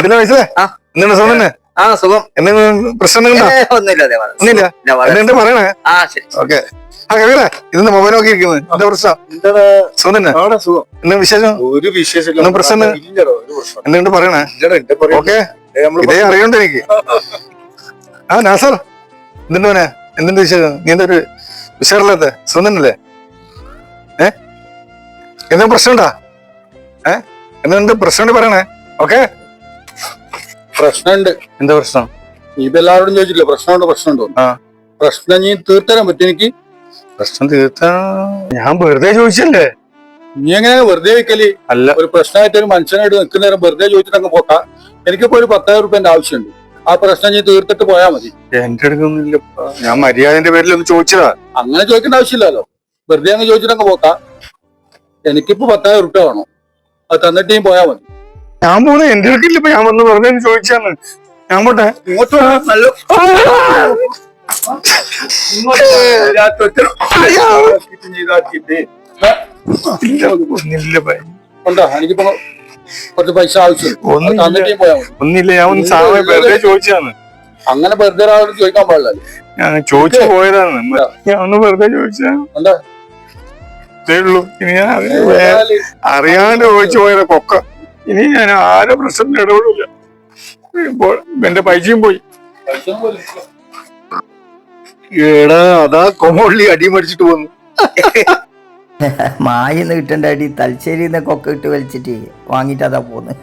വയസ്സേ? ആ. എന്താണ് സുഖം തന്നെ? ആ സുഖം. എന്തെങ്കിലും പ്രശ്നം ഒന്നുമില്ല എന്തുണ്ട് പറയണേ? ആ ഓക്കെ. മൊബൈൽ നോക്കി ഇരിക്കുന്നത്? എന്താ പ്രശ്നം? എന്താണ്? സുഖം തന്നെ? ആടെ സുഖം. എന്താ വിശേഷം? ഒരു വിശേഷം പ്രശ്നം പറയണേ? ഓക്കെ. ഇതേ അറിയണ്ട എനിക്ക്. ആ നാസർ. എന്തുണ്ട് മോനെ? എന്തുണ്ട് വിശേഷം? നീ എന്താ ഒരു വിശേഷമില്ലാത്ത സുഖം തന്നെയല്ലേ? ഏ? എന്താ പ്രശ്നമുണ്ടാ? ഏ? എന്തുണ്ട് പ്രശ്നമുണ്ട് പറയണേ. ഓക്കെ? പ്രശ്നമുണ്ട്. എന്താ പ്രശ്നം? ഇതെല്ലാവരോടും ചോദിച്ചില്ല പ്രശ്നമുണ്ട് പ്രശ്നമുണ്ടോ. പ്രശ്നം നീ തീർത്തരാൻ പറ്റും എനിക്ക്. പ്രശ്നം തീർത്താ ഞാൻ വെറുതെ ചോദിച്ചല്ലേ നീ എങ്ങനെയാണ് വെറുതെ വെക്കൽ അല്ല. ഒരു പ്രശ്നമായിട്ട് ഒരു മനുഷ്യനായിട്ട് നിൽക്കുന്ന നേരം വെറുതെ ചോദിച്ചിട്ട് അങ്ങ് പോട്ടാ. എനിക്കിപ്പോ ഒരു പത്തായിരം റുപ്യന്റെ ആവശ്യമുണ്ട്. ആ പ്രശ്നം നീ തീർത്തിട്ട് പോയാ മതി. എന്റെ അടുത്തൊന്നുമില്ല ഞാൻ മര്യാദന്റെ പേരിൽ ഒന്ന് ചോദിച്ചതാ. അങ്ങനെ ചോദിക്കേണ്ട ആവശ്യമില്ലല്ലോ. വെറുതെ അങ്ങ് ചോദിച്ചിട്ട് അങ്ങ് പോട്ടാ. എനിക്കിപ്പോ പത്തായിരം റുപ്യ വേണം. അത് തന്നിട്ട് നീ പോയാൽ മതി. ഞാൻ പോകുന്നത് എന്റെ അടുക്കില്ല ഇപ്പൊ ഞാൻ വന്ന് വെറുതെ ചോദിച്ചാണ്. ഞാൻ പോട്ടെ. എനിക്കിപ്പോ കുറച്ച് പൈസ ഒന്നില്ല. ഞാൻ ഒന്ന് വെറുതെ ചോദിച്ചാണ്. അങ്ങനെ വെറുതെ ഒരാളോട് ചോദിക്കാൻ പാടില്ല ഞാൻ ചോദിച്ചു പോയതാണ്. ഞാൻ ഒന്ന് വെറുതെ ചോദിച്ചാ. എന്താ ഇതേ ഉള്ളൂ. ഇനി ഞാൻ അറിയാണ്ട് ചോദിച്ചു പോയതാ കൊക്ക. ഇനി ഞാൻ ആരും പ്രശ്നത്തിന് ഇടപെടില്ല. ഇപ്പോൾ എന്റെ പൈസയും പോയി. എടാ അതാ കൊമോളി അടി മടിച്ചിട്ട് പോന്നു മായിന്ന് കിട്ടണ്ട അടി തലശ്ശേരി കൊക്ക ഇട്ട് വലിച്ചിട്ട് വാങ്ങിയിട്ട് അതാ പോന്ന്.